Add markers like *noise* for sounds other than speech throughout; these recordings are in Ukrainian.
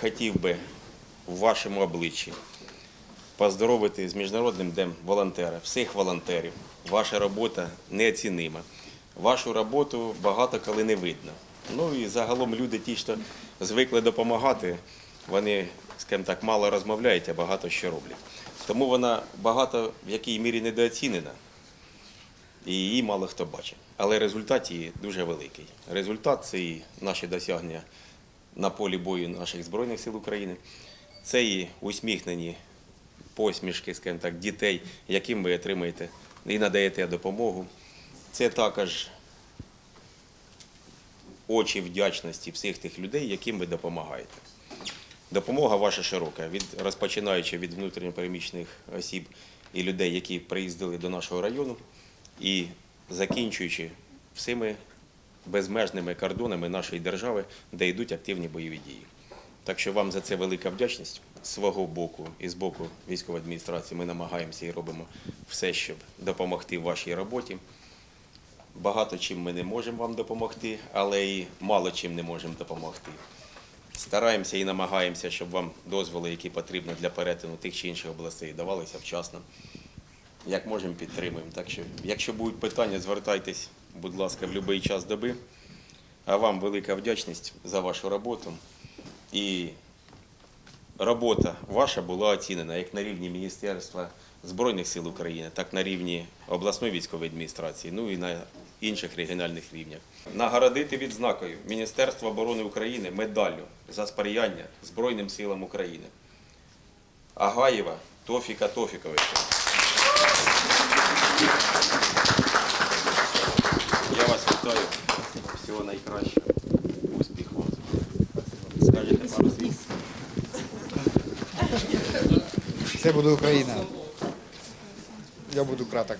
хотів би в вашому обличчі поздоровити з Міжнародним днем волонтера, всіх волонтерів. Ваша робота неоцінима. Вашу роботу багато коли не видно. Ну і загалом люди, ті, що звикли допомагати, вони, скажімо так, мало розмовляють, а багато що роблять. Тому вона багато в якій мірі недооцінена і її мало хто бачить. Але результат її дуже великий. Результат це і наші досягнення на полі бою наших Збройних сил України, це і усміхнені посмішки, скажімо так, дітей, яким ви отримаєте і надаєте допомогу. Це також очі вдячності всіх тих людей, яким ви допомагаєте. Допомога ваша широка, від розпочинаючи від внутрішньопереміщених осіб і людей, які приїздили до нашого району, і закінчуючи всіми безмежними кордонами нашої держави, де йдуть активні бойові дії. Так що вам за це велика вдячність з свого боку і з боку військової адміністрації. Ми намагаємося і робимо все, щоб допомогти вашій роботі. Багато чим ми не можемо вам допомогти, але і мало чим не можемо допомогти. Стараємося і намагаємося, щоб вам дозволи, які потрібні для перетину тих чи інших областей, давалися вчасно. Як можемо, підтримуємо. Так що, якщо будуть питання, звертайтесь, будь ласка, в будь-який час доби. А вам велика вдячність за вашу роботу. І робота ваша була оцінена як на рівні Міністерства Збройних сил України, так на рівні обласної військової адміністрації, ну і на інших регіональних рівнях. Нагородити відзнакою Міністерства оборони України медаллю за сприяння Збройним силам України. Агаєва Тофіка Тофіковича. Вітаю. Всього найкращого. Успіху. Скажете пару слів? Це буде Україна. Я буду краток.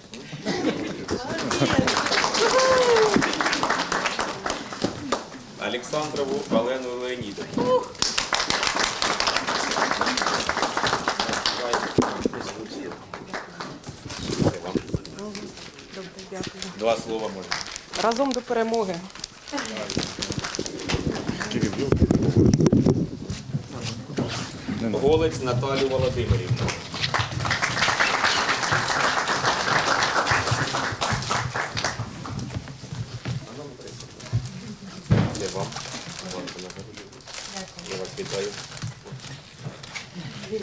Олександрову Олену Леонідовну. Два слова можна. Разом до перемоги. Голець Наталю Володимирівну. Я вас вітаю. Тут.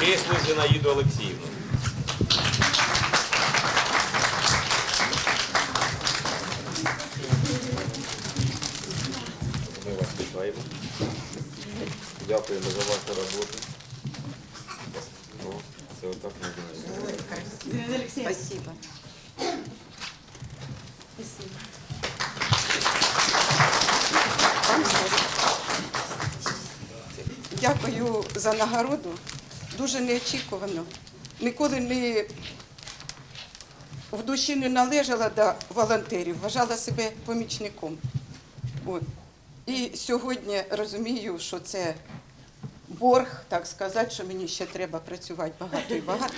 Кислу Зінаїду Олексіївну. Дякуємо за вашу роботу. Це отак називається. Спасибо. Дякую за нагороду. Дуже неочікувано. Ніколи не в душі не належала до волонтерів, вважала себе помічником. От. І сьогодні розумію, що це борг, так сказати, що мені ще треба працювати багато і багато.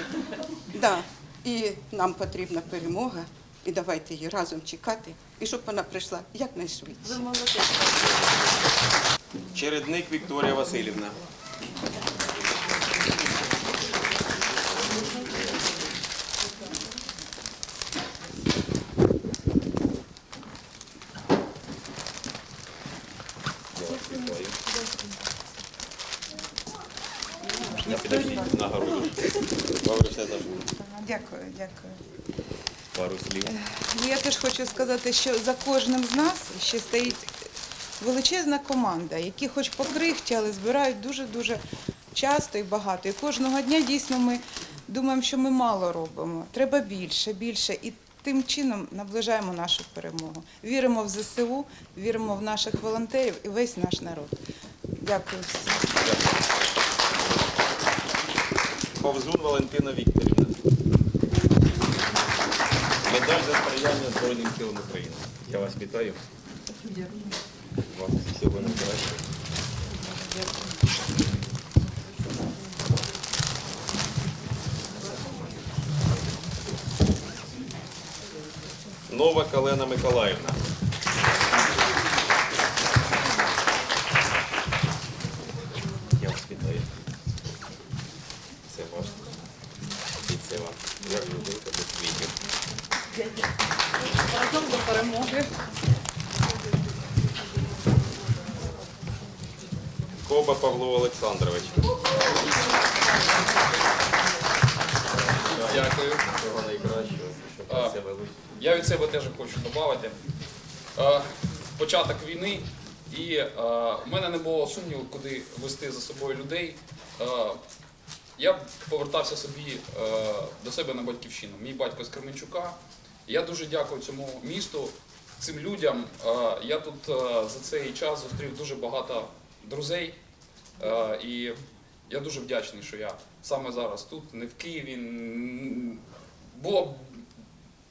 Да. І нам потрібна перемога. І давайте її разом чекати, і щоб вона прийшла якнайшвидше. Чередник Вікторія Васильівна. Я вас вітаю. Підождіть. Добре, все. Дякую, дякую. Пару слів. Ну, я теж хочу сказати, що за кожним з нас ще стоїть величезна команда, які хоч по крихті, але збирають дуже-дуже часто і багато. І кожного дня дійсно ми думаємо, що ми мало робимо. Треба більше, більше. І тим чином наближаємо нашу перемогу. Віримо в ЗСУ, віримо в наших волонтерів і весь наш народ. Дякую всім. Повзун Валентина Вікторівна. Медаль за сприяння Збройним силам України. Я вас вітаю. Вам всього найкращого. Нова Калена Миколаївна. Разом до перемоги. Коба Павло Олександрович. Дякую. Всього найкращого, щоб А. все велось. Я від себе теж хочу додати. Початок війни, і в мене не було сумніву, куди вести за собою людей. Я повертався собі до себе на батьківщину. Мій батько з Кременчука. Я дуже дякую цьому місту, цим людям. Я тут за цей час зустрів дуже багато друзей. Е, І я дуже вдячний, що я саме зараз тут, не в Києві. Було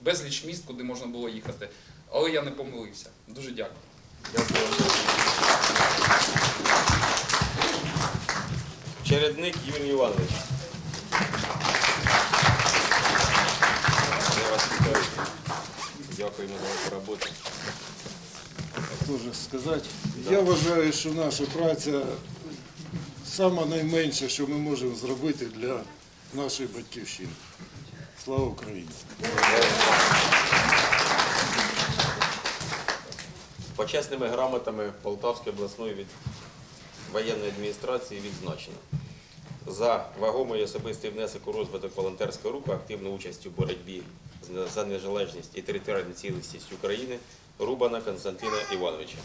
безліч міст, куди можна було їхати. Але я не помилився. Дуже дякую. Дякую. Чередник Юрій Іванович. Дякуємо за вашу роботу. Теж сказати. Я вважаю, що наша праця саме найменше, що ми можемо зробити для нашої батьківщини. Слава Україні! Почесними грамотами Полтавської обласної від воєнної адміністрації відзначено за вагомий особистий внесок у розвиток волонтерського руху, активну участь у боротьбі за незалежність і територіальну цілісність України Рубана Константина Івановича.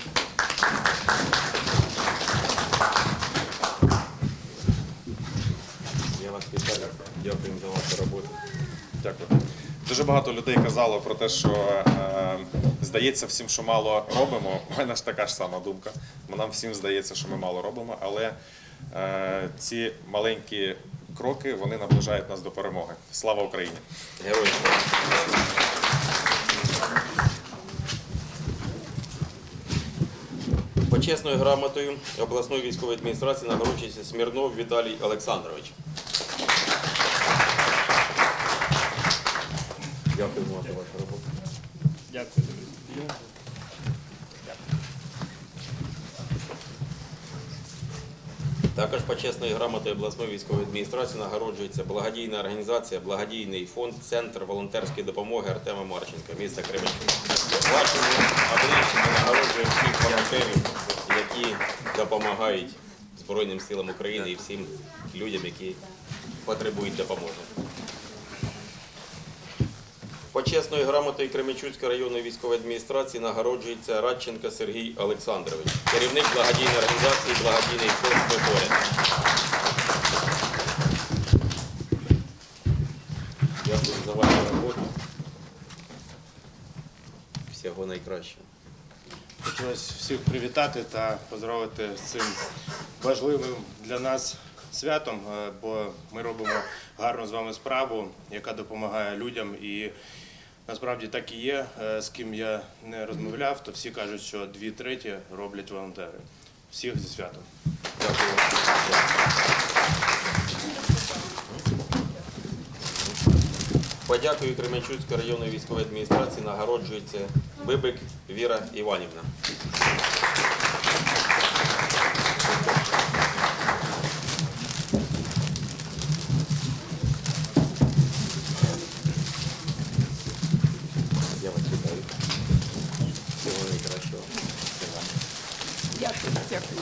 Я вас вітаю. Дякуємо за вашу роботу. Дякую. Дуже багато людей казало про те, що е, здається всім, що мало робимо. *laughs* У мене ж така ж сама думка. Нам всім здається, що ми мало робимо, але е, ці маленькі кроки вони наближають нас до перемоги. Слава Україні! Героям Почесною грамотою обласної військової адміністрації нагороджується Смірнов Віталій Олександрович. Дякуємо за вашу роботу. Дякую. Також почесною грамотою обласної військової адміністрації нагороджується благодійна організація, благодійний фонд Центр волонтерської допомоги Артема Марченка, міста Кременчук. Вашими обличчями нагороджуємо всіх волонтерів, які допомагають Збройним силам України і всім людям, які потребують допомоги. Почесною грамотою Кременчуцької районної військової адміністрації нагороджується Радченко Сергій Олександрович, керівник благодійної організації Благодійний фонд «Ми. Дякую за вашу роботу. Всього найкращого. Хотілося всіх привітати та поздоровити з цим важливим для нас святом, е, бо ми робимо гарну з вами справу, яка допомагає людям. І насправді так і є. Е, З ким я не розмовляв, то всі кажуть, що дві треті роблять волонтери. Всіх зі святом. Дякую. Подякую Кременчуцької районної військової адміністрації нагороджується Бибик Віра Іванівна. Я вас вітаю. Всього найкращого. Дякую, дякую.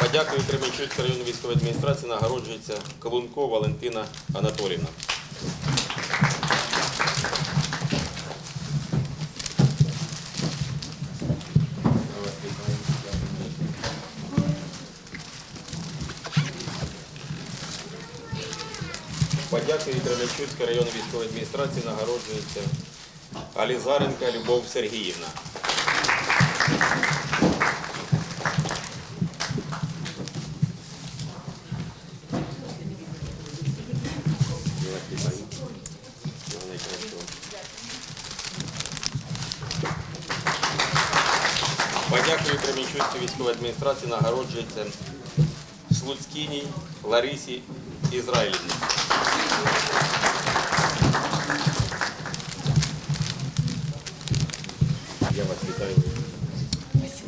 Подякую Кременчуцької районної військової адміністрації нагороджується Колунко Валентина Анатолівна. Подякую Кременчуцької районної військової адміністрації нагороджується Алізаренка Любов Сергіївна. Кременчуцькій військовій адміністрації нагороджується Слуцькіній Ларисі Ізраїлівні. Я вас вітаю.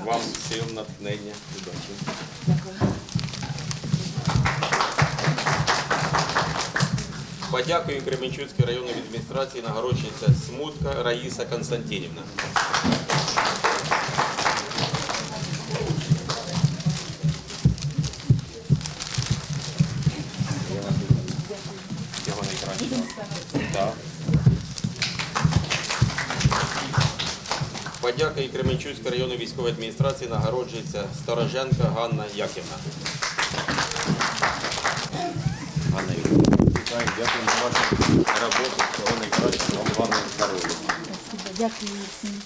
Вам сил, натхнення, удачі. Подякую Кременчуцькій районній адміністрації нагороджується Смутка Раїса Константинівна. Всього найкращого. Так. Подякою Кременчуцької районної військової адміністрації нагороджується Стороженка Ганна Яківна. Ганна вітаю, дякую за вашу роботу. Всього найкращого вам главне здоров'я. Дякую всім.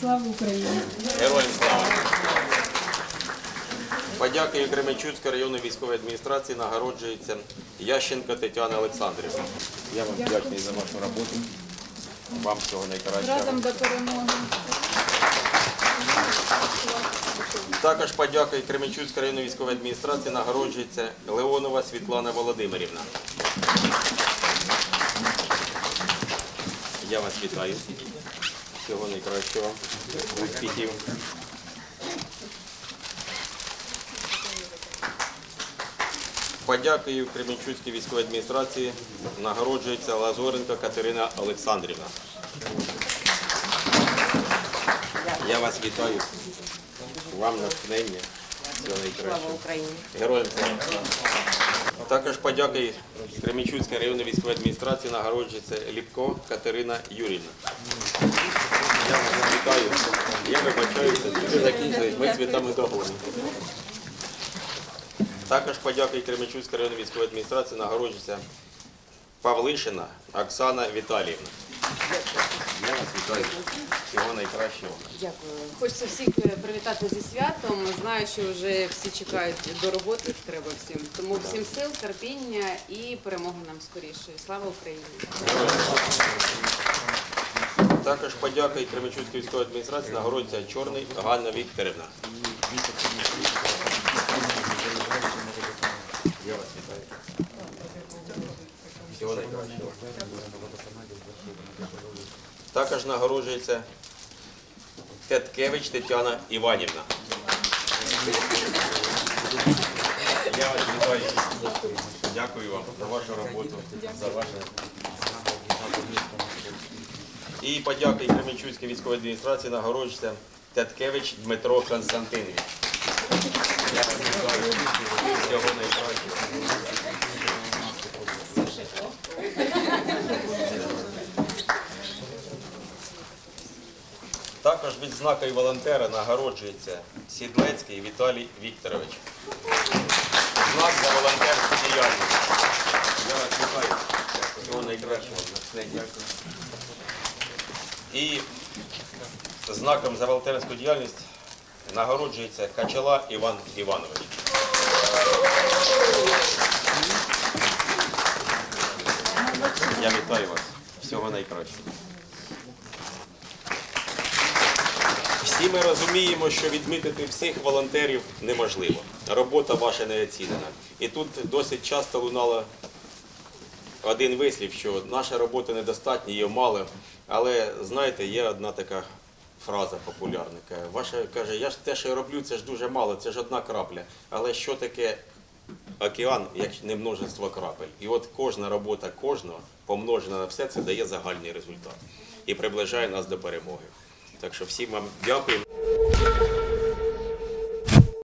Слава Україні! Героям слава! Подякою Кременчуцької районної військової адміністрації нагороджується Ященко Тетяна Олександрівна. Я вам вдячний за вашу роботу. Вам всього найкращого. Разом до перемоги! Також подякою Кременчуцької районної військової адміністрації нагороджується Леонова Світлана Володимирівна. Я вас вітаю. Всього найкращого. Успіхів. Подякою Кременчуцькій військовій адміністрації нагороджується Лазоренко Катерина Олександрівна. Я вас вітаю. Вам натхнення. Україні. Героям слава. Також подякою Кременчуцької районної військової адміністрації нагороджується Ліпко Катерина Юрівна. Я вас вітаю. Я вибачаюся, дуже закінчились, ми цвітами догоні. Також подякою Кременчуцької районної військової адміністрації нагороджується Павлишина Оксана Віталіївна. Я вас вітаю. Всього найкращого. Дякую. Хочеться всіх е, привітати зі святом. Знаю, що вже всі чекають до роботи, треба всім. Тому всім сил, терпіння і перемоги нам скоріше. Слава Україні! Також подякою Кременчуцької військової адміністрації нагороджується Чорний Ганна Вікторівна. Я вас вітаю. Всього найкращого. Також нагороджується Теткевич Тетяна Іванівна. Я вас вітаю. Дякую вам за вашу роботу, за ваше і подякою Кременчуцькій військової адміністрації нагороджується Теткевич Дмитро Константинович. Я вас вітаю. Всього найкращого. Також відзнакою волонтера нагороджується Сідлецький Віталій Вікторович. Знак за волонтерську діяльність. Я вас вітаю. Всього найкращого. І знаком за волонтерську діяльність нагороджується Качала Іван Іванович. Я вітаю вас. Всього найкращого. Всі ми розуміємо, що відмітити всіх волонтерів неможливо. Робота ваша не оцінена. І тут досить часто лунало один вислів, що наша робота недостатня, її мало. Але знаєте, є одна така фраза популярна. Ваша каже, я ж те, що я роблю, це ж дуже мало, це ж одна крапля. Але що таке океан, як не множество крапель? І от кожна робота кожного помножена на все це дає загальний результат і приближає нас до перемоги. Так що всім вам дякую.